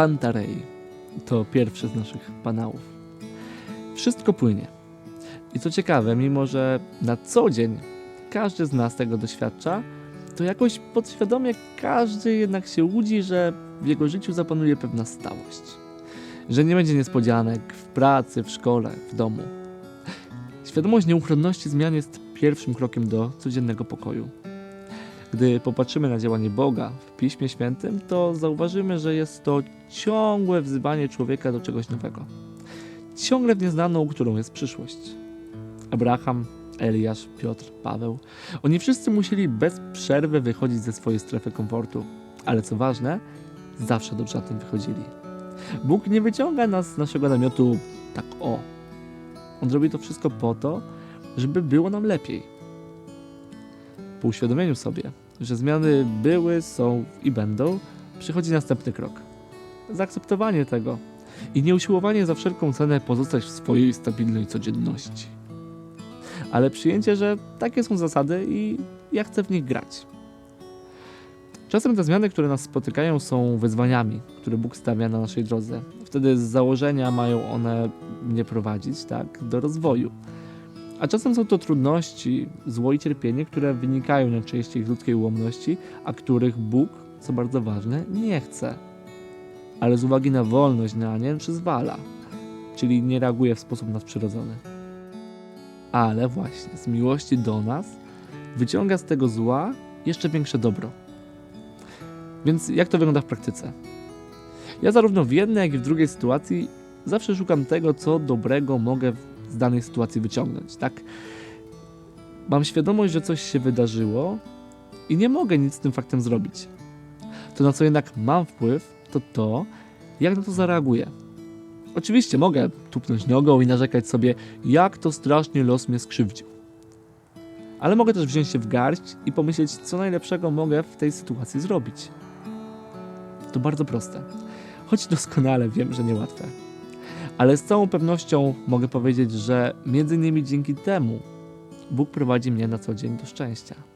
Pantarei. To pierwszy z naszych panałów. Wszystko płynie. I co ciekawe, mimo że na co dzień każdy z nas tego doświadcza, to jakoś podświadomie każdy jednak się łudzi, że w jego życiu zapanuje pewna stałość. Że nie będzie niespodzianek w pracy, w szkole, w domu. Świadomość nieuchronności zmian jest pierwszym krokiem do codziennego pokoju. Gdy popatrzymy na działanie Boga w Piśmie Świętym, to zauważymy, że jest to ciągłe wzywanie człowieka do czegoś nowego. Ciągle w nieznaną, którą jest przyszłość. Abraham, Eliasz, Piotr, Paweł. Oni wszyscy musieli bez przerwy wychodzić ze swojej strefy komfortu. Ale co ważne, zawsze dobrze na tym wychodzili. Bóg nie wyciąga nas z naszego namiotu tak o. On robi to wszystko po to, żeby było nam lepiej. Po uświadomieniu sobie, że zmiany były, są i będą, przychodzi następny krok. Zaakceptowanie tego i nieusiłowanie za wszelką cenę pozostać w swojej stabilnej codzienności. Ale przyjęcie, że takie są zasady i ja chcę w nich grać. Czasem te zmiany, które nas spotykają, są wyzwaniami, które Bóg stawia na naszej drodze. Wtedy z założenia mają one mnie prowadzić, tak, do rozwoju. A czasem są to trudności, zło i cierpienie, które wynikają najczęściej z ludzkiej ułomności, a których Bóg, co bardzo ważne, nie chce. Ale z uwagi na wolność na nie przyzwala, czyli nie reaguje w sposób nadprzyrodzony. Ale właśnie z miłości do nas wyciąga z tego zła jeszcze większe dobro. Więc jak to wygląda w praktyce? Ja zarówno w jednej, jak i w drugiej sytuacji zawsze szukam tego, co dobrego mogę z danej sytuacji wyciągnąć, tak? Mam świadomość, że coś się wydarzyło i nie mogę nic z tym faktem zrobić. To, na co jednak mam wpływ, to to, jak na to zareaguję. Oczywiście mogę tupnąć nogą i narzekać sobie, jak to strasznie los mnie skrzywdził. Ale mogę też wziąć się w garść i pomyśleć, co najlepszego mogę w tej sytuacji zrobić. To bardzo proste, choć doskonale wiem, że niełatwe. Ale z całą pewnością mogę powiedzieć, że między innymi dzięki temu Bóg prowadzi mnie na co dzień do szczęścia.